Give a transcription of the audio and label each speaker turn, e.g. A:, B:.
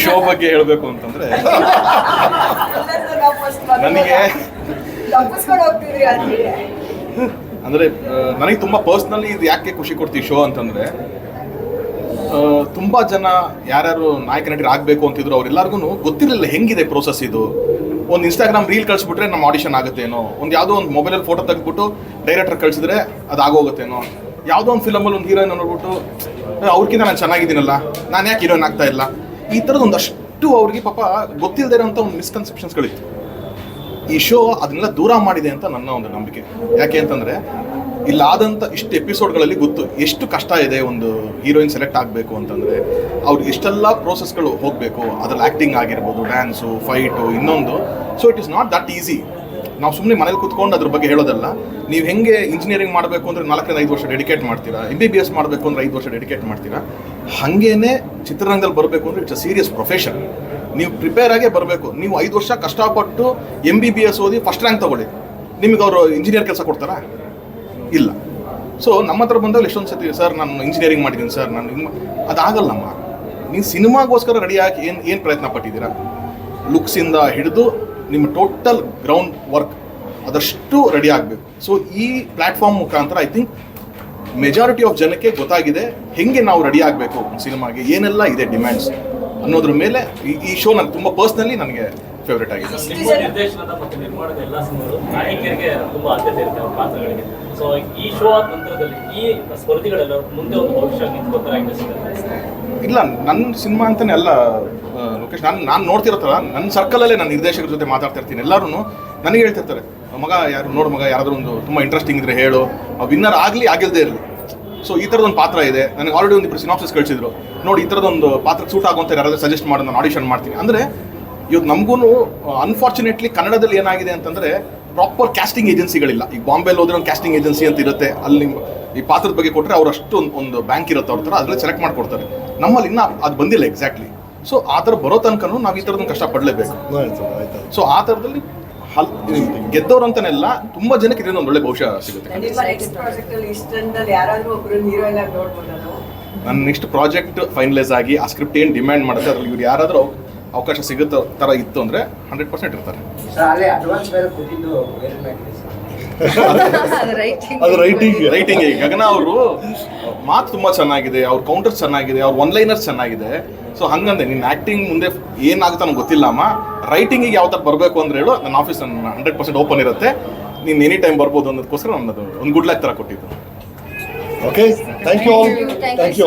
A: Show ಬಗ್ಗೆ ಹೇಳಬೇಕು ಅಂತಂದ್ರೆ ನನಗೆ ಅಂದ್ರೆ ನನಗೆ ತುಂಬಾ ಪರ್ಸ್ನಲಿ ಇದು ಯಾಕೆ ಖುಷಿ ಕೊಡ್ತೀವಿ ಶೋ ಅಂತಂದ್ರೆ ತುಂಬಾ ಜನ ಯಾರ್ಯಾರು ನಾಯಕ ನಟರು ಆಗ್ಬೇಕು ಅಂತಿದ್ರು ಅವ್ರೆಲ್ಲರಿಗೂ ಗೊತ್ತಿರಲಿಲ್ಲ ಹೆಂಗಿದೆ ಪ್ರೋಸೆಸ್ ಇದು. ಒಂದು ಇನ್ಸ್ಟಾಗ್ರಾಮ್ ರೀಲ್ ಕಳಿಸ್ಬಿಟ್ರೆ ನಮ್ಮ ಆಡಿಷನ್ ಆಗುತ್ತೇನೋ ಒಂದು ಯಾವುದೋ ಒಂದು ಮೊಬೈಲಲ್ಲಿ ಫೋಟೋ ತೆಗೆದ್ಬಿಟ್ಟು ಡೈರೆಕ್ಟರ್ ಕಳಿಸಿದ್ರೆ ಅದು ಆಗೋಗುತ್ತೇನೋ ಯಾವುದೋ ಒಂದು ಫಿಲಮಲ್ಲಿ ಒಂದು ಹೀರೋಯಿನ್ ನೋಡ್ಬಿಟ್ಟು ಅವ್ರಿಗಿಂತ ನಾನು ಚೆನ್ನಾಗಿದ್ದೀನಲ್ಲ, ನಾನು ಯಾಕೆ ಹೀರೋಯಿನ್ ಆಗ್ತಾ ಇಲ್ಲ? ಈ ಥರದ್ದು ಒಂದಷ್ಟು ಅವ್ರಿಗೆ ಪಾಪ ಗೊತ್ತಿಲ್ಲದೆ ಇರೋಂಥ ಒಂದು ಮಿಸ್ಕನ್ಸೆಪ್ಷನ್ಸ್ಗಳಿತ್ತು ಈ ಶೋ ಅದನ್ನೆಲ್ಲ ದೂರ ಮಾಡಿದೆ ಅಂತ ನನ್ನ ಒಂದು ನಂಬಿಕೆ. ಯಾಕೆ ಅಂತಂದ್ರೆ ಇಲ್ಲಾದಂಥ ಇಷ್ಟು ಎಪಿಸೋಡ್ಗಳಲ್ಲಿ ಗೊತ್ತು ಎಷ್ಟು ಕಷ್ಟ ಇದೆ ಒಂದು ಹೀರೋಯಿನ್ ಸೆಲೆಕ್ಟ್ ಆಗಬೇಕು ಅಂತಂದ್ರೆ, ಅವ್ರು ಎಷ್ಟೆಲ್ಲ ಪ್ರೋಸೆಸ್ಗಳು ಹೋಗಬೇಕು. ಅದ್ರಲ್ಲಿ ಆ್ಯಕ್ಟಿಂಗ್ ಆಗಿರ್ಬೋದು ಡ್ಯಾನ್ಸು ಫೈಟು ಇನ್ನೊಂದು. So it is not that easy ನಾವು ಸುಮ್ಮನೆ ಮನೇಲಿ ಕುತ್ಕೊಂಡು ಅದ್ರ ಬಗ್ಗೆ ಹೇಳೋದಲ್ಲ. ನೀವು ಹೆಂಗೆ ಇಂಜಿನಿಯರಿಂಗ್ ಮಾಡಬೇಕು ಅಂದರೆ ನಾಲ್ಕರಿಂದ ಐದು ವರ್ಷ ಡೆಡಿಕೇಟ್ ಮಾಡ್ತೀರಾ? ಎಂ ಬಿ ಬಿ ಎಸ್ ಮಾಡಬೇಕು ಅಂದರೆ ಐದು ವರ್ಷ ಡೆಡಿಕೇಟ್ ಮಾಡ್ತೀರಾ? ಹಾಗೇನೆ ಚಿತ್ರರಂಗದಲ್ಲಿ ಬರಬೇಕು ಅಂದರೆ ಇಟ್ಸ್ ಅ ಸೀರಿಯಸ್ ಪ್ರೊಫೆಷನ್ ನೀವು ಪ್ರಿಪೇರ್ ಆಗೇ ಬರಬೇಕು. ನೀವು ಐದು ವರ್ಷ ಕಷ್ಟಪಟ್ಟು ಎಂ ಬಿ ಬಿ ಎಸ್ ಓದಿ ಫಸ್ಟ್ ರ್ಯಾಂಕ್ ತಗೊಳ್ಳಿ. ನಿಮಗೆ ಅವರು ಇಂಜಿನಿಯರ್ ಕೆಲಸ ಕೊಡ್ತಾರಾ? ಇಲ್ಲ. ಸೊ ನಮ್ಮ ಹತ್ರ ಬಂದಾಗ ಎಷ್ಟೊಂದು ಸತಿ, ಸರ್, ನಾನು ಇಂಜಿನಿಯರಿಂಗ್ ಮಾಡಿದ್ದೀನಿ, ಸರ್, ನಾನು ಹಿಂಗೆ ಅದಾಗಲ್ಲಮ್ಮ ನೀವು ಸಿನಿಮಾಗೋಸ್ಕರ ರೆಡಿಯಾಗಿ ಏನು ಏನು ಪ್ರಯತ್ನ ಪಟ್ಟಿದ್ದೀರಾ? ಲುಕ್ಸಿಂದ ಹಿಡಿದು ನಿಮ್ಮ ಟೋಟಲ್ ಗ್ರೌಂಡ್ ವರ್ಕ್ ಅದಷ್ಟು ರೆಡಿ ಆಗಬೇಕು. ಸೊ ಈ ಪ್ಲ್ಯಾಟ್ಫಾರ್ಮ್ ಮುಖಾಂತರ ಐ ಥಿಂಕ್ ಮೆಜಾರಿಟಿ ಆಫ್ ಜನಕ್ಕೆ ಗೊತ್ತಾಗಿದೆ ಹೆಂಗೆ ನಾವು ರೆಡಿ ಆಗಬೇಕು ಸಿನಿಮಾಗೆ, ಏನೆಲ್ಲ ಇದೆ ಡಿಮ್ಯಾಂಡ್ಸ್ ಅನ್ನೋದ್ರ ಮೇಲೆ ಈ ಶೋ ನನಗೆ ತುಂಬ ಪರ್ಸ್ನಲಿ ನನಗೆ ಫೇವ್ರೇಟ್ ಆಗಿದೆ.
B: ನಿರ್ದೇಶನದ ಮತ್ತು ನಿರ್ಮಾಣದ ಎಲ್ಲ ಸಿನಿಮಾಗಳು ನಾಯಕಿಯರಿಗೆ ತುಂಬಾ ಆದ್ಯತೆ ಇರುತ್ತೆ ಅವ್ರ ಪಾತ್ರಗಳಿಗೆ. ಸೊ ಈ ಶೋ ಆದ ನಂತರದಲ್ಲಿ ಈ ಸ್ಪರ್ಧಿಗಳೆಲ್ಲ ಮುಂದೆ ಒಂದು ಭವಿಷ್ಯ ನಿಂತ್ಕೋತಾರೆ ಇಂಡಸ್ಟ್ರಿಯಲ್ಲಿ
A: ಇಲ್ಲ ನನ್ನ ಸಿನಿಮಾ ಅಂತಾನೆ ಅಲ್ಲ ಲೋಕೇಶ್ ನಾನು ನಾನು ನೋಡ್ತಿರೋ ಥರ ನನ್ನ ಸರ್ಕಲಲ್ಲೇ ನಾನು ನಿರ್ದೇಶಕರ ಜೊತೆ ಮಾತಾಡ್ತಾ ಇರ್ತೀನಿ. ಎಲ್ಲರೂ ನನಗೆ ಹೇಳ್ತಿರ್ತಾರೆ ಮಗ ಯಾರು ನೋಡು ಮಗ ಯಾರಾದರೂ ಒಂದು ತುಂಬ ಇಂಟ್ರೆಸ್ಟಿಂಗ್ ಇದ್ರೆ ಹೇಳು ವಿನ್ನರ್ ಆಗಲಿ ಆಗಿಲ್ಲದೆ ಇರಲಿ. ಸೊ ಈ ಥರದೊಂದು ಪಾತ್ರ ಇದೆ. ನನಗೆ ಆಲ್ರೆಡಿ ಒಂದು ಇಬ್ಬರು ಸಿನಾಪ್ಸಿಸ್ ಕಳಿಸಿದ್ರು. ನೋಡಿ ಈ ಥರದೊಂದು ಪಾತ್ರಕ್ಕೆ ಸೂಟ್ ಆಗುವಂತ ಯಾರಾದರೂ ಸಜೆಸ್ಟ್ ಮಾಡಿ ನಾನು ಆಡಿಷನ್ ಮಾಡ್ತೀನಿ. ಅಂದರೆ ಇವತ್ತು ನಮಗೂ ಅನ್ಫಾರ್ಚುನೇಟ್ಲಿ ಕನ್ನಡದಲ್ಲಿ ಏನಾಗಿದೆ ಅಂತಂದರೆ ಪ್ರಾಪರ್ ಕ್ಯಾಸ್ಟಿಂಗ್ ಏಜೆನ್ಸಿಗಳಿಲ್ಲ ಈಗ ಬಾಂಬೆಲಿ ಹೋದ್ರೆ ಒಂದು ಕ್ಯಾಸ್ಟಿಂಗ್ ಏಜೆನ್ಸಿ ಅಂತ ಇರುತ್ತೆ. ಅಲ್ಲಿ ನಿಮ್ಮ ಈ ಪಾತ್ರದ ಬಗ್ಗೆ ಕೊಟ್ಟರೆ ಅವ್ರು ಅಷ್ಟು ಒಂದು ಒಂದು ಬ್ಯಾಂಕ್ ಇರುತ್ತೆ ಅವ್ರ ಥರ ಅದರಲ್ಲಿ ಸೆಲೆಕ್ಟ್ ಮಾಡ್ಕೊಡ್ತಾರೆ. ನಮ್ಮಲ್ಲಿ ಇನ್ನೂ ಅದು ಬಂದಿಲ್ಲ ಎಕ್ಸಾಕ್ಟ್ಲಿ ಸೊ ಆ ಥರ ಬರೋ ತನಕನೂ ನಾವು ಈ ಥರದನ್ನು ಕಷ್ಟಪಡಲೇಬೇಕು
C: ಪಡಲೇಬೇಕು. ಆಯ್ತು
A: ಸೊ ಆ ಥರದಲ್ಲಿ ಹಲ್ ಗೆದ್ದವ್ರು ತುಂಬಾ ತುಂಬ ಜನಕ್ಕೆ ಇದರಿಂದ ಒಂದು ಒಳ್ಳೆ ಭವಿಷ್ಯ ಸಿಗುತ್ತೆ. ನನ್ನ ನೆಕ್ಸ್ಟ್ ಪ್ರಾಜೆಕ್ಟ್ ಫೈನಲೈಸ್ ಆಗಿ ಆ ಸ್ಕ್ರಿಪ್ಟ್ ಏನು ಡಿಮ್ಯಾಂಡ್ ಮಾಡುತ್ತೆ ಅದ್ರಲ್ಲಿ ಇವ್ರು ಯಾರಾದರೂ ಅವಕಾಶ ಸಿಗುತ್ತೆ ಥರ ಇತ್ತು ಅಂದರೆ ಹಂಡ್ರೆಡ್ ಪರ್ಸೆಂಟ್ ಇರ್ತಾರೆ.
C: ಅದು ರೈಟಿಂಗ್
A: ರೈಟಿಂಗ್ ಗಗನ ಅವರು ಮಾತು ತುಂಬ ಚೆನ್ನಾಗಿದೆ ಅವ್ರ ಕೌಂಟರ್ ಚೆನ್ನಾಗಿದೆ ಅವ್ರ ಒನ್ ಲೈನರ್ಸ್ ಚೆನ್ನಾಗಿದೆ. ಸೊ ಹಂಗಂದೆ ನಿನ್ನ ಆ್ಯಕ್ಟಿಂಗ್ ಮುಂದೆ ಏನಾಗುತ್ತೆ ನನಗೆ ಗೊತ್ತಿಲ್ಲ ಅಮ್ಮ. ರೈಟಿಂಗಿಗೆ ಯಾವ ಥರ ಬರಬೇಕು ಅಂದ್ರೆ ಹೇಳು ನನ್ನ ಆಫೀಸ್ ನನ್ನ ಹಂಡ್ರೆಡ್ ಪರ್ಸೆಂಟ್ ಓಪನ್ ಇರುತ್ತೆ. ನೀನು ಎನಿ ಟೈಮ್ ಬರ್ಬೋದು ಅನ್ನೋದಕ್ಕೋಸ್ಕರ ನನ್ನದು ಒಂದು ಗುಡ್ ಲಕ್ ಥರ ಕೊಟ್ಟಿದ್ದು.
C: Okay thank you all thank you